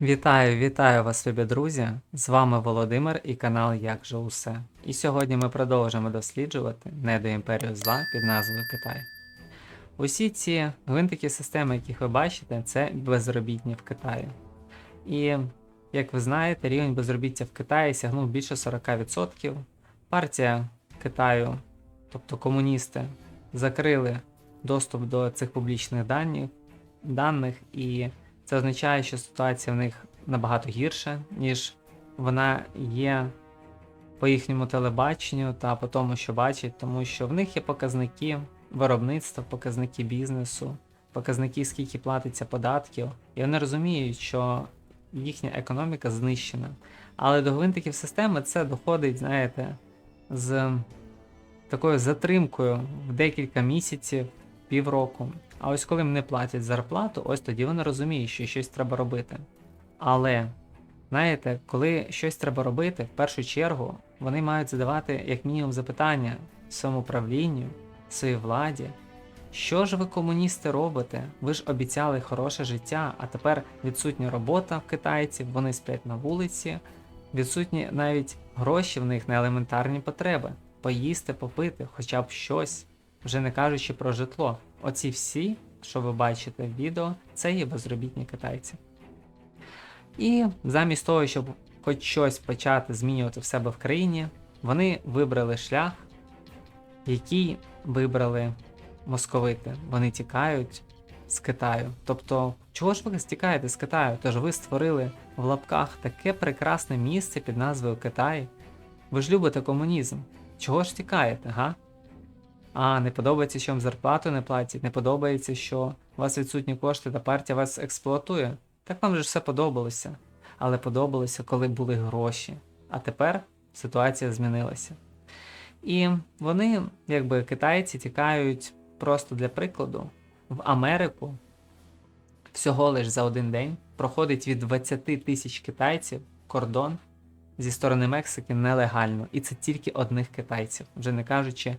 Вітаю, вітаю вас, любі друзі! З вами Володимир і канал Як же усе. І сьогодні ми продовжимо досліджувати недоімперію зла під назвою Китай. Усі ці гвинтики системи, яких ви бачите, це безробітні в Китаї. І, як ви знаєте, рівень безробіття в Китаї сягнув більше 40%. Партія Китаю, тобто комуністи, закрили доступ до цих публічних даних, даних і це означає, що ситуація в них набагато гірша, ніж вона є по їхньому телебаченню та по тому, що бачать, тому що в них є показники виробництва, показники бізнесу, показники, скільки платиться податків, і вони розуміють, що їхня економіка знищена. Але до гвинтиків системи це доходить, знаєте, з такою затримкою в декілька місяців, півроку. А ось коли не платять зарплату, ось тоді вони розуміють, що щось треба робити. Але, знаєте, коли щось треба робити, в першу чергу вони мають задавати як мінімум запитання своєму правлінню, своїй владі. Що ж ви, комуністи, робите? Ви ж обіцяли хороше життя, а тепер відсутня робота в китайців, вони сплять на вулиці, відсутні навіть гроші в них на елементарні потреби поїсти, попити, хоча б щось, вже не кажучи про житло. Оці всі, що ви бачите в відео, це є безробітні китайці. І замість того, щоб хоч щось почати змінювати в себе в країні, вони вибрали шлях, який вибрали московити. Вони тікають з Китаю. Тобто, чого ж ви стікаєте з Китаю? Тож ви створили в лапках таке прекрасне місце під назвою Китай. Ви ж любите комунізм. Чого ж тікаєте, га? А, не подобається, що вам зарплату не платять, не подобається, що у вас відсутні кошти та партія вас експлуатує. Так вам же все подобалося. Але подобалося, коли були гроші. А тепер ситуація змінилася. І вони, якби китайці, тікають просто для прикладу в Америку всього лиш за один день проходить від 20 тисяч китайців кордон зі сторони Мексики нелегально. І це тільки одних китайців, вже не кажучи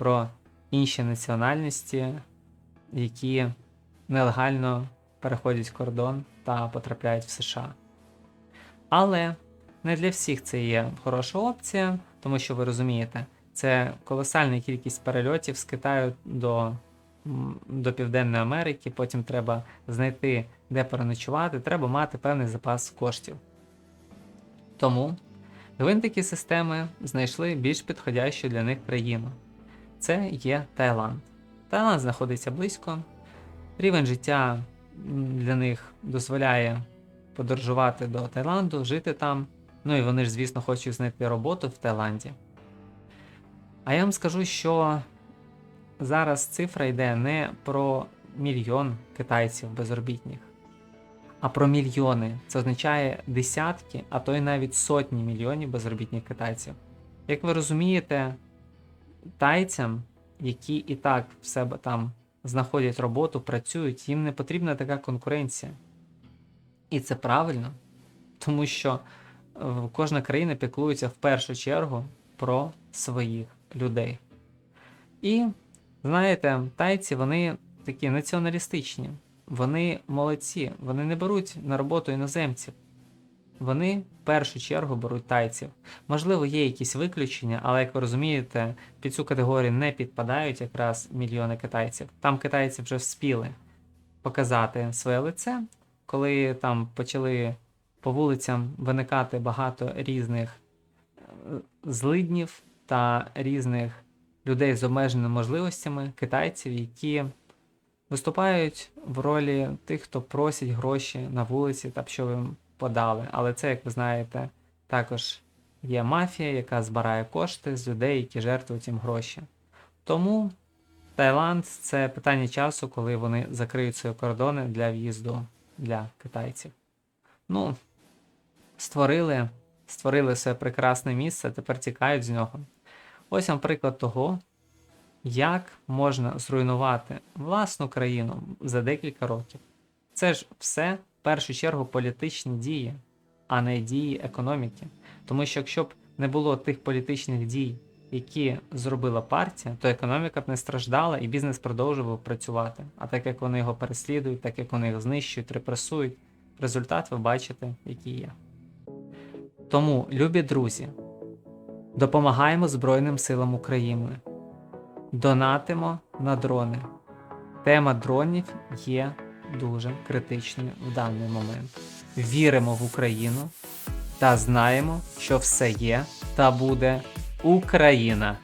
про інші національності, які нелегально переходять кордон та потрапляють в США. Але не для всіх це є хороша опція, тому що ви розумієте, це колосальна кількість перельотів з Китаю до, до Південної Америки, потім треба знайти, де переночувати, треба мати певний запас коштів. Тому гвинтики системи знайшли більш підходящу для них країну. Це є Таїланд. Таїланд знаходиться близько. Рівень життя для них дозволяє подорожувати до Таїланду, жити там. Ну і вони ж, звісно, хочуть знайти роботу в Таїланді. А я вам скажу, що зараз цифра йде не про мільйон китайців безробітних, а про мільйони. Це означає десятки, а то й навіть сотні мільйонів безробітних китайців. Як ви розумієте, тайцям, які і так в себе там знаходять роботу, працюють, їм не потрібна така конкуренція. І це правильно, тому що е, кожна країна піклується в першу чергу про своїх людей. І, знаєте, тайці вони такі націоналістичні, вони молодці, вони не беруть на роботу іноземців. Вони в першу чергу беруть тайців. Можливо, є якісь виключення, але як ви розумієте, під цю категорію не підпадають якраз мільйони китайців. Там китайці вже вспіли показати своє лице, коли там почали по вулицям виникати багато різних е, злиднів та різних людей з обмеженими можливостями, китайців, які виступають в ролі тих, хто просить гроші на вулиці та б що ви їм подали. Але це, як ви знаєте, також є мафія, яка збирає кошти з людей, які жертвують їм гроші. Тому Таїланд це питання часу, коли вони закриють свої кордони для в'їзду для китайців. Ну, створили, створили своє прекрасне місце, тепер тікають з нього. Ось вам приклад того, як можна зруйнувати власну країну за декілька років. Це ж все першу чергу політичні дії, а не дії економіки. Тому що якщо б не було тих політичних дій, які зробила партія, то економіка б не страждала і бізнес продовжував працювати. А так як вони його переслідують, так як вони їх знищують, репресують, результат ви бачите, який є. Тому, любі друзі, допомагаємо Збройним силам України, донатимо на дрони. Тема дронів є дуже критичною в даний момент. Віримо в Україну та знаємо, що все є та буде Україна.